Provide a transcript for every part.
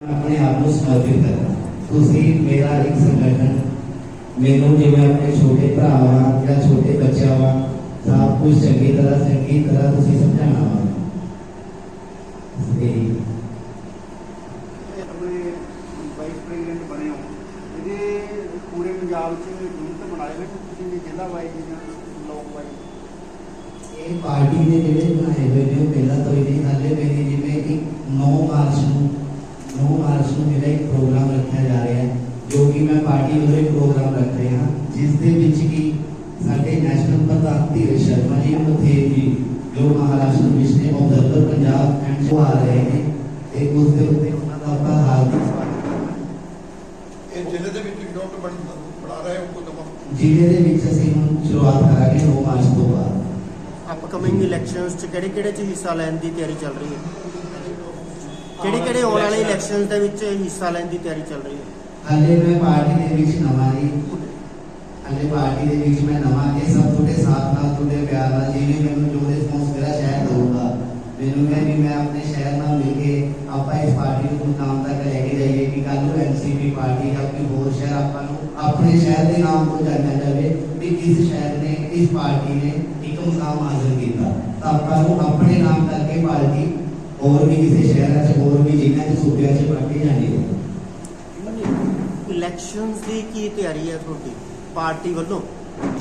ਆਪਣੇ ਆਪ ਨੂੰ ਸਮਰਪਿਤ ਕਰਨਾ ਤੁਸੀਂ ਮੇਰਾ ਇੱਕ ਸੰਗਠਨ ਮੈਨੂੰ ਜਿਵੇਂ ਆਪਣੇ ਛੋਟੇ ਭਰਾ ਵਾਂ ਜਾਂ ਛੋਟੇ ਬੱਚਿਆਂ ਵਾਂ ਸਭ ਕੁਝ ਚੰਗੀ ਤਰ੍ਹਾਂ ਚੰਗੀ ਤਰ੍ਹਾਂ ਤੁਸੀਂ ਸਮਝਾਉਣਾ ਵਾ ਤੇ ਆਪਣੇ ਵਾਈਸ ਪ੍ਰੈਜ਼ੀਡੈਂਟ ਬਣੇ ਹੋ ਇਹਦੇ ਪੂਰੇ ਪੰਜਾਬ 'ਚ ਯੂਨਿਟ ਬਣਾਏ ਨੇ ਕਿ ਤੁਸੀਂ ਵੀ ਜ਼ਿਲ੍ਹਾ ਵਾਈਜ਼ ਜਾਂ ਬਲਾਕ ਵਾਈਜ਼ ਇਹ ਪਾਰਟੀ ਦੇ ਜਿਹੜੇ ਬਣਾਏ ਹੋਏ ਨੇ ਉਹ ਪਹਿਲਾਂ ਤੋਂ ਹੀ ਨਹੀਂ ਹਾਲੇ ਮੇਰੀ ਜਿਵੇਂ ਇੱਕ 9 ਮਾਰਚ ਨੂੰ 9 ਮਾਰਚ ਨੂੰ ਮੇਰਾ ਇੱਕ ਪ੍ਰੋਗਰਾਮ ਰੱਖਿਆ ਜਾ ਰਿਹਾ ਹੈ ਜੋ ਕਿ ਮੈਂ ਪਾਰਟੀ ਵੱਲੋਂ ਇੱਕ ਪ੍ਰੋਗਰਾਮ ਰੱਖ ਰਿਹਾ ਹਾਂ ਜਿਸ ਦੇ ਵਿੱਚ ਕਿ ਸਾਡੇ ਨੈਸ਼ਨਲ ਪ੍ਰਧਾਨ ਧੀਰਜ ਸ਼ਰਮਾ ਜੀ ਮਥੇਰ ਜੀ ਜੋ ਮਹਾਰਾਸ਼ਟਰ ਵਿੱਚ ਨੇ ਆਬਜ਼ਰਵਰ ਪੰਜਾਬ ਐਂਡ ਉਹ ਆ ਰਹੇ ਨੇ ਤੇ ਉਸ ਦੇ ਉੱਤੇ ਉਹਨਾਂ ਦਾ ਆਪਾਂ ਹਾਰਦਿਕ ਸਵਾਗਤ ਇਹ ਜ਼ਿਲ੍ਹੇ ਦੇ ਵਿੱਚ ਯੂਨਿਟ ਬਣ ਬਣਾ ਰਹੇ ਹੋ ਕੋਈ ਜ਼ਿਲ੍ਹੇ ਦੇ ਵਿੱਚ ਅਸੀਂ ਹੁਣ ਸ਼ੁਰੂਆਤ ਕਰਾਂਗੇ 9 ਮਾਰਚ ਤੋਂ ਬਾਅਦ। ਅਪਕਮਿੰਗ ਇਲੈਕਸ਼ਨਸ ਚ ਕਿਹੜੇ ਕਿਹੜੇ ਚ ਹਿੱਸਾ ਲੈਣ ਦੀ ਤਿਆਰੀ ਚੱਲ ਰਹੀ ਹੈ? ਕਿਹੜੇ ਕਿਹੜੇ ਆਉਣ ਵਾਲੇ ਇਲੈਕਸ਼ਨਸ ਦੇ ਵਿੱਚ ਹਿੱਸਾ ਲੈਣ ਦੀ ਤਿਆਰੀ ਚੱਲ ਰਹੀ ਹੈ? ਹਾਲੇ ਮੈਂ ਪਾਰਟੀ ਦੇ ਵਿੱਚ ਨਵਾਂ ਜੀ। ਹਾਲੇ ਪਾਰਟੀ ਦੇ ਵਿੱਚ ਮੈਂ ਨਵਾਂ ਇਹ ਸਭ ਤੁਹਾਡੇ ਸਾਥ ਨਾਲ ਤੁਹਾਡੇ ਪਿਆਰ ਨਾਲ ਜਿਵੇਂ ਮੈਨੂੰ ਜੋ ਰਿਸਪੌਂਸ ਮੇਰਾ ਸ਼ਹਿਰ ਦਊਗਾ ਮੈਨੂੰ ਮੈਂ ਵੀ ਮੈਂ ਆਪਣੇ ਸ਼ਹਿਰ ਨਾਲ ਮਿਲ ਕੇ ਆਪਾਂ ਇਸ ਪਾਰਟੀ ਨੂੰ ਨਾਮ ਤੱਕ ਲੈ ਕੇ ਜਾਈਏ ਕਿ ਕੱਲ ਨੂੰ ਐਨਸੀਪੀ ਪਾਰਟੀ ਜਾਂ ਕੋਈ ਹੋਰ ਸ਼ਹਿਰ ਆਪਾਂ ਨੂੰ ਆਪਣੇ ਸ਼ਹਿਰ ਦੇ ਨਾਮ ਤੋਂ ਜਾਣਿਆ ਜਾਵੇ ਵੀ ਇਸ ਸ਼ਹਿਰ ਨੇ ਇਸ ਪਾਰਟੀ ਨੇ ਇੱਕ ਮੁਕਾਮ ਹਾਸਲ ਕੀਤਾ। ਤਾਂ ਆਪਾਂ ਨੂੰ ਆਪਣੇ ਨਾਮ ਕਰਕੇ ਪਾਰਟੀ ਹੋਰ ਵੀ ਕਿਸੇ ਸ਼ਹਿਰਾਂ 'ਚ ਹੋਰ ਵੀ ਜ਼ਿਲ੍ਹਿਆਂ 'ਚ ਸੂਬਿਆਂ 'ਚ ਪਾਰਟੀ ਜਾਣੀ ਹੈ? ਇਲੈਕਸ਼ਨਸ ਦੀ ਕੀ ਤਿਆਰੀ ਹੈ ਤੁਹਾਡੀ? ਪਾਰਟੀ ਵੱਲੋਂ?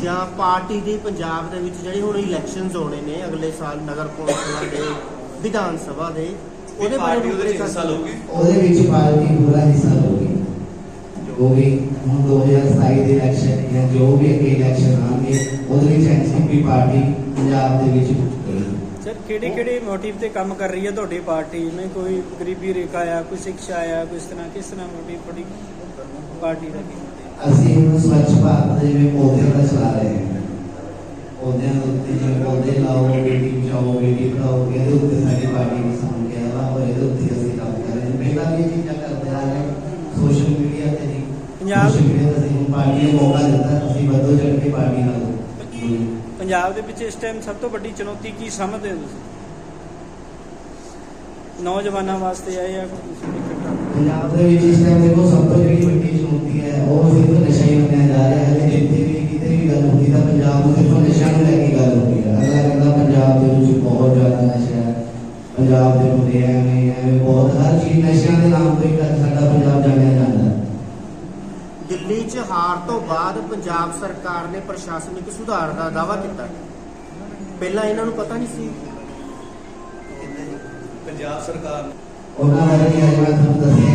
ਜਾਂ ਪਾਰਟੀ ਦੀ ਪੰਜਾਬ ਦੇ ਵਿੱਚ ਜਿਹੜੇ ਹੁਣ ਇਲੈਕਸ਼ਨਸ ਹੋਣੇ ਨੇ ਅਗਲੇ ਸਾਲ ਨਗਰ ਕੌਂਸਲਾਂ ਦੇ ਵਿਧਾਨ ਸਭਾ ਦੇ ਉਹਦੇ ਬਾਰੇ ਪਾਰਟੀ ਉਹਦੇ ਵਿੱਚ ਹਿੱਸਾ ਲਊਗੀ? ਉਹਦੇ ਵਿੱਚ ਪਾਰਟੀ ਪੂਰਾ ਹਿੱਸਾ ਲਊਗੀ। ਜੋ ਵੀ ਹੁਣ 2027 ਦੇ ਇਲੈਕਸ਼ਨ ਜਾਂ ਜੋ ਵੀ ਅੱਗੇ ਇਲੈਕਸ਼ਨ ਆਉਣਗੇ ਉਹਦੇ ਵਿੱਚ ਐਨਸੀਪੀ ਪਾਰਟੀ ਪੰਜਾਬ ਦੇ ਵਿੱਚ। ਸਰ ਕਿਹੜੇ ਕਿਹੜੇ ਮੋਟਿਵ ਤੇ ਕੰਮ ਕਰ ਰਹੀ ਹੈ ਤੁਹਾਡੀ ਪਾਰਟੀ ਜਿਵੇਂ ਕੋਈ ਗਰੀਬੀ ਰੇਖਾ ਆ ਕੋਈ ਸਿੱਖਿਆ ਆ ਕੋਈ ਇਸ ਤਰ੍ਹਾਂ ਕਿਸ ਤਰ੍ਹਾਂ ਮੋਟਿਵ ਤੁਹਾਡੀ ਪਾਰਟੀ ਦਾ ਕੀ? ਅਸੀਂ ਹੁਣ ਸਵੱਛ ਭਾਰਤ ਦੇ ਜਿਵੇਂ ਪੌਦੇ ਦਾ ਚਲਾ ਰਹੇ ਹਾਂ ਪੌਦਿਆਂ ਦੇ ਉੱਤੇ ਜਿਵੇਂ ਪੌਦੇ ਲਾਓ ਬੇਟੀ ਬਚਾਓ ਬੇਟੀ ਪੜਾਓ ਇਹਦੇ ਉੱਤੇ ਸਾਡੀ ਪਾਰਟੀ ਨੇ ਸਾਨੂੰ ਕਿਹਾ ਵਾ ਔਰ ਇਹਦੇ ਉੱਤੇ ਅਸੀਂ ਕੰਮ ਕਰ ਰਹੇ ਹਾਂ ਪਹਿਲਾਂ ਵੀ ਇਹ ਚੀਜ਼ਾਂ ਕਰਦੇ ਆ ਰਹੇ ਸੋਸ਼ਲ ਮੀਡੀਆ ਤੇ ਜੀ ਪੰਜਾਬ- ਮੀਡੀਆ ਤੇ ਅਸੀਂ ਪਾਰਟੀ ਨੂੰ ਮੌਕਾ ਦਿੱਤਾ ਅਸੀਂ ਵੱਧੋ ਚੜ ਕੇ ਪਾਰਟੀ ਨਾਲ। ਪੰਜਾਬ ਦੇ ਵਿੱਚ ਇਸ ਟਾਈਮ ਸਭ ਤੋਂ ਵੱਡੀ ਚੁਣੌਤੀ ਕੀ ਸਮਝਦੇ ਹੋ ਤੁਸੀਂ? ਨੌਜਵਾਨਾਂ ਵਾਸਤੇ ਆ ਪੰਜਾਬ ਦੇ ਵਿੱਚ ਇਸ ਟਾਈਮ ਦੇਖੋ, ਸਭ ਤੋਂ ਜਿਹੜੀ ਵੱਡੀ ਚੁਣੌਤੀ ਹੈ, ਉਹ ਸਿਰਫ ਨਸ਼ਾ ਹੀ ਮੰਨਿਆ ਜਾ ਰਿਹਾ ਹੈ ਜਿੱਥੇ ਵੀ ਕਿਤੇ ਵੀ ਗੱਲ ਹੁੰਦੀ ਤਾਂ ਪੰਜਾਬ ਨੂੰ ਸਿਰਫ ਨਸ਼ਾ ਨੂੰ ਲੈ ਕੇ ਗੱਲ ਹੁੰਦੀ ਹੈ। ਅਗਲਾ ਕਹਿੰਦਾ ਪੰਜਾਬ ਦੇ ਵਿੱਚ ਬਹੁਤ ਜ਼ਿਆਦਾ ਨਸ਼ਾ ਹੈ, ਪੰਜਾਬ ਦੇ ਮੁੰਡੇ ਐਵੇਂ ਐਵੇਂ ਬਹੁਤ, ਹਰ ਚੀਜ਼ ਨਸ਼ਿਆਂ ਦੇ ਨਾਮ ਤੋਂ ਹੀ ਸਾਡਾ ਪੰਜਾਬ ਜਾਣਿਆ ਦਿੱਲੀ 'ਚ ਹਾਰ ਤੋਂ ਬਾਅਦ ਪੰਜਾਬ ਸਰਕਾਰ ਨੇ ਪ੍ਰਸ਼ਾਸਨਿਕ ਸੁਧਾਰ ਦਾ ਦਾਅਵਾ ਕੀਤਾ। ਪਹਿਲਾਂ ਇਹਨਾਂ ਨੂੰ ਪਤਾ ਨਹੀਂ ਸੀ। ਪੰਜਾਬ ਸਰਕਾਰ ਉਹਨਾਂ ਬਾਰੇ ਵੀ ਅੱਜ ਮੈਂ ਤੁਹਾਨੂੰ ਦੱਸਿਆ